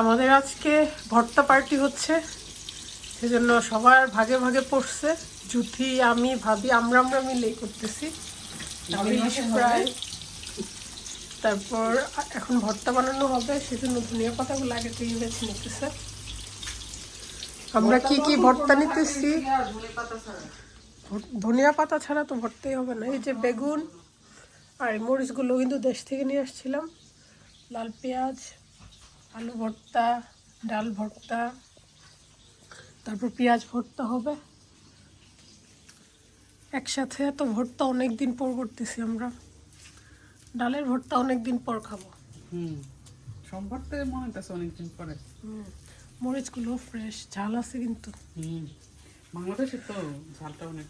আমাদের আজকে ভর্তা পার্টি হচ্ছে। সেজন্য সবার ভাগে ভাগে পড়ছে। জুথি আমি ভাবি আমরা আমরা মিলেই করতেছি। তারপর এখন ভর্তা বানানো হবে সেজন্য ধনিয়া পাতাগুলো আগে থেকে বেছে নিতেছে। আমরা কি কি ভর্তা নিতেছি? ধনিয়া পাতা ছাড়া তো ভর্তাই হবে না। এই যে বেগুন আর মরিচগুলো কিন্তু দেশ থেকে নিয়ে আসছিলাম। লাল পেঁয়াজ আলু ভর্তা ডাল ভর্তা তারপর পেঁয়াজ ভর্তা হবে। একসাথে এত ভর্তা অনেক দিন পর করতেছি আমরা। ডালের ভর্তা অনেক দিন পর খাব। হুম সম্পর্কে মনে হইতেছে অনেকদিন পরে। হুম, মরিচগুলো ফ্রেশ ঝাল আছে কিন্তু। হুম বাংলাদেশে তো ঝালটা অনেক।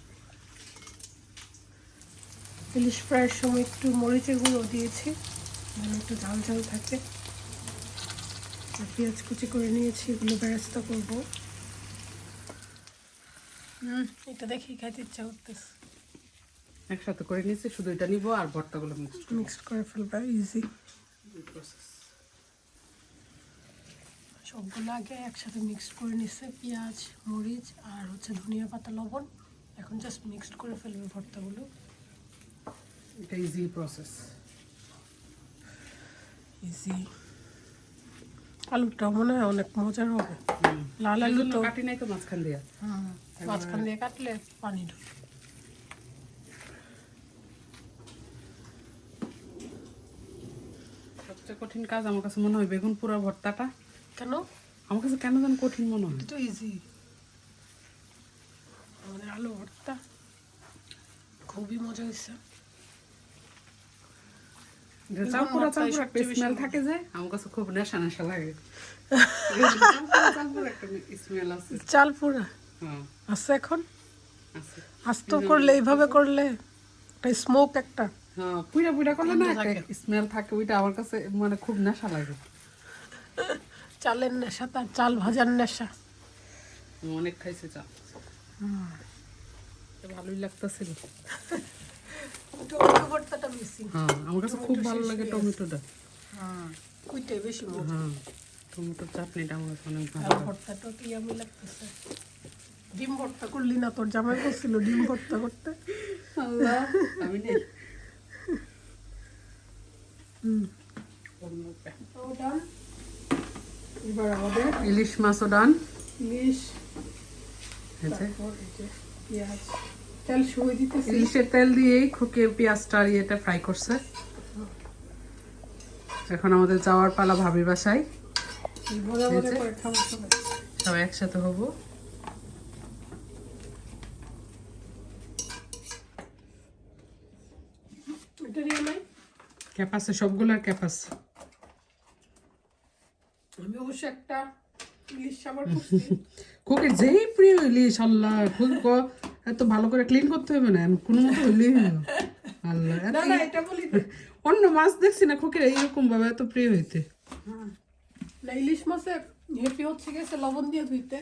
ইলিশ ফ্রাইয়ের সময় একটু মরিচের গুঁড়ো দিয়েছি যেন একটু ঝাল ঝাল থাকে। পেঁয়াজ কুচি করে নিয়েছি এগুলো বেরেস্তা করব। হুম এটা দেখেই খাইতে ইচ্ছা করতেছে। একসাথে করে নিয়েছি শুধু এটা নিব আর ভর্তাগুলো মিক্স মিক্সড করে ফেলবা ইজি প্রসেস সবগুলো আগে একসাথে মিক্সড করে নিচ্ছে পেঁয়াজ মরিচ আর হচ্ছে ধনিয়া পাতা লবণ। এখন জাস্ট মিক্সড করে ফেলবে ভর্তাগুলো। এটা ইজি প্রসেস ইজি আলুটাও মনে হয় অনেক মজার হবে। লাল আলু তো কাটি নাই তো মাঝখান দিয়া। মাঝখান দিয়ে কাটলে পানি ঢুকে। সবচেয়ে কঠিন কাজ আমার কাছে মনে হয় বেগুন পোড়া ভর্তাটা। কেন? আমার কাছে কেন যেন কঠিন মনে হয়। তো ইজি আমাদের আলু ভর্তা। খুবই মজা হয়েছে। যে চালপুরা একটা স্মেল থাকে যে। আমার কাছে খুব নেশা নেশা লাগে চাল পুরা হ্যাঁ। আছে এখন? আস্ত করলে এইভাবে করলে একটা স্মোক একটা। হ্যাঁ করলে না একটা স্মেল থাকে ওইটা আমার কাছে মানে খুব নেশা লাগে। চালের নেশা তার চাল ভাজার নেশা। অনেক খাইছে চাল। ভালোই লাগতেছিল। টমেটো ভর্তাটা মিসিং হ্যাঁ আমার কাছে খুব ভালো লাগে টমেটোটা। হ্যাঁ বেশি হ্যাঁ টমেটোর চাটনিটা আমার কাছে অনেক ভালো লাগে। ভর্তাটা কি আমি লাগতেছে? ডিম ভর্তা করলি না তোর জামাই করছিল ডিম ভর্তা করতে। আল্লাহ আমি নেই। হুম। এবার আমাদের ইলিশ মাছও ডান। ইলিশ। পেঁয়াজ। তেল শুয়ে দিতেছি। ইলিশের তেল দিয়েই খুকে পেঁয়াজটা আর ইয়েটা ফ্রাই করছে। এখন আমাদের যাওয়ার পালা ভাবির বাসায়। খাব সবাই। একসাথে হব। ক্যাপাসে সবগুলোর ক্যাপাস আমি অবশ্য একটা ইলিশ সাবার খুকের যেই প্রিয় ইলিশ আল্লাহ খুব এত ভালো করে ক্লিন করতে হবে না কোনো মতো হইলেই হলো। আল্লাহ না না এটা বলি অন্য মাছ দেখছি না খুকের এইরকম ভাবে এত প্রিয় হইতে। না ইলিশ মাছে হেপি হচ্ছে গেছে লবণ দিয়ে ধুইতে।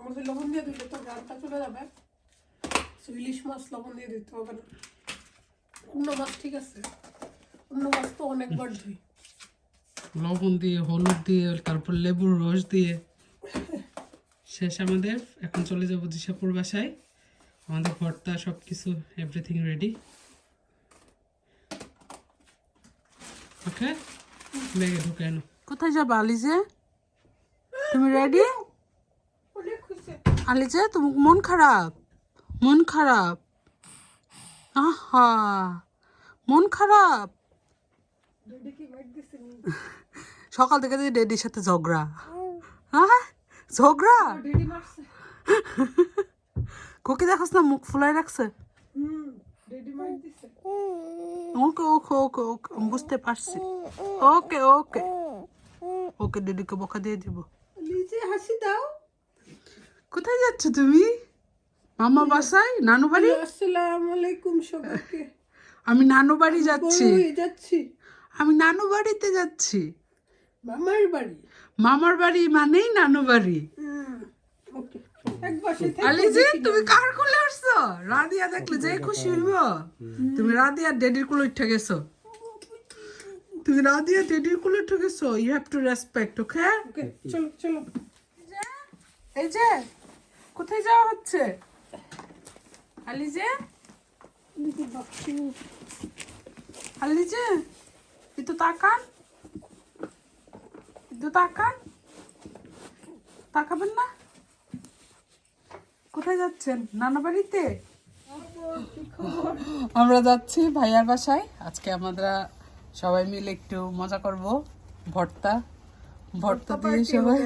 আমাদের লবণ দিয়ে ধুইলে তো গানটা চলে যাবে। ইলিশ মাছ লবণ দিয়ে ধুইতে হবে না। অন্য মাছ ঠিক আছে। অন্য মাছ তো অনেকবার ধুই। লবণ দিয়ে হলুদ দিয়ে তারপর লেবুর রস দিয়ে। শেষ আমাদের এখন চলে যাব দিশাপুর বাসায়। আমাদের ভর্তা সব কিছু এভরিথিং রেডি ওকে ব্যাগে ঢুকে এনো কোথায় যাবে আলিজে? তুমি রেডি আলিজে তোমার মন খারাপ মন খারাপ। আহা মন খারাপ। ডেডি কি বাইট দিছে নি সকাল থেকে দেখি ডেডির সাথে ঝগড়া। হ্যাঁ ঝগড়া? ডেডি মারছে। কোকি দেখোস না মুখ ফুলাই রাখছে ওকে ওকে ওকে ওকে আমি বুঝতে পারছি ওকে ওকে ওকে দিদিকে বকা দিয়ে দিব লিজে হাসি দাও কোথায় যাচ্ছ তুমি? মামা বাসায়? নানু বাড়ি? আসসালামু আলাইকুম সবাইকে। আমি নানু বাড়ি যাচ্ছি। যাচ্ছি। আমি নানু বাড়িতে যাচ্ছি। মামার বাড়ি? মামার বাড়ি মানেই নানু বাড়ি। ওকে। একবার আলি যে তুমি কার কোলে উঠছো রাদিয়া দেখলে যে খুশি হইব। তুমি রাদিয়া ডেডির কোলে উঠে গেছো। তুমি রাদিয়া কোলে ঠকেছো ইউ হ্যাভ টু রেসপেক্ট ওকে চলো চলো। এই যে কোথায় যাওয়া হচ্ছে? আলি যে আলি যে একটু তাকান একটু তাকান। তাকাবেন না? কোথায় যাচ্ছেন নানা বাড়িতে আমরা যাচ্ছি ভাইয়ার বাসায় আজকে আমরা সবাই মিলে একটু মজা করব ভর্তা ভর্তা দিয়ে সবাই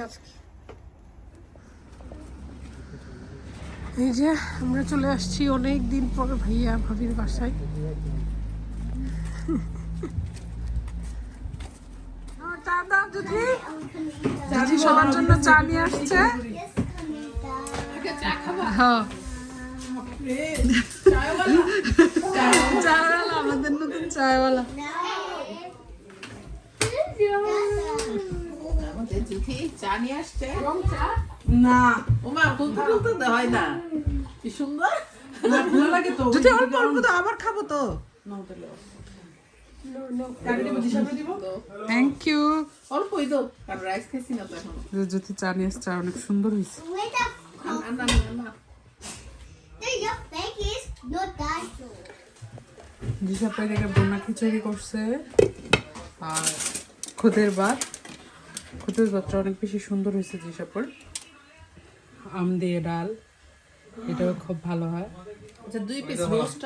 এই যে আমরা চলে আসছি অনেক দিন পরে ভাইয়া ভাবির বাসায় যদি দিদি সবার জন্য চা নিয়ে আসছে হ্যাঁ। চায়ওয়ালা? আমাদের নতুন চায়ওয়ালা। চা নিয়ে আসছে। না। ওমা বলতে বলতে হয় না। কি সুন্দর। লাগে তো যদি অল্প অল্প তো আবার খাব তো। থ্যাংক ইউ অল্পই তো কারণ রাইস খাইছি না তো এখন। যদি চা নিয়ে আসছে অনেক সুন্দর হয়েছে। Wait up. না না না না Dude, your fake is not that true. জিসাপের বোনা খিচুড়ি করছে। আর খুদের ভাত খুদের ভাতটা অনেক বেশি সুন্দর হয়েছে জিসাপুর আম দিয়ে ডাল। এটাও খুব ভালো হয়। আচ্ছা দুই পিস রোস্ট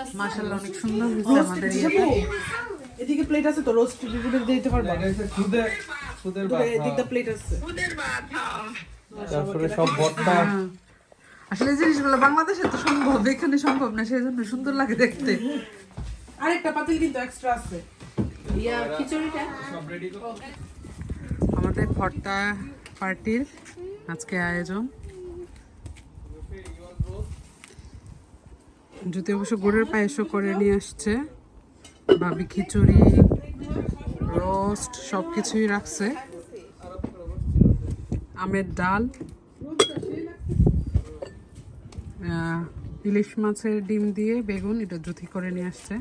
অনেক সুন্দর হয়েছে আমাদের এদিকে প্লেট আছে তো রোস্ট দিতে পারবা। এদিকটা প্লেট আছে। তারপরে সব ভর্তা। হ্যাঁ। আসলে এই জিনিসগুলো বাংলাদেশে তো সম্ভব এখানে সম্ভব না সেই জন্য সুন্দর লাগে দেখতে। আরেকটা পাতিল কিন্তু এক্সট্রা আছে। ইয়া খিচুড়িটা? আমাদের ভর্তা পার্টির আজকে আয়োজন। যদি অবশ্য গুড়ের পায়েসও করে নিয়ে আসছে। ভাবি খিচুড়ি রোস্ট সব কিছুই রাখছে। আমের ডাল ইলিশ মাছের ডিম দিয়ে বেগুন এটা জুতি করে নিয়ে আসছে।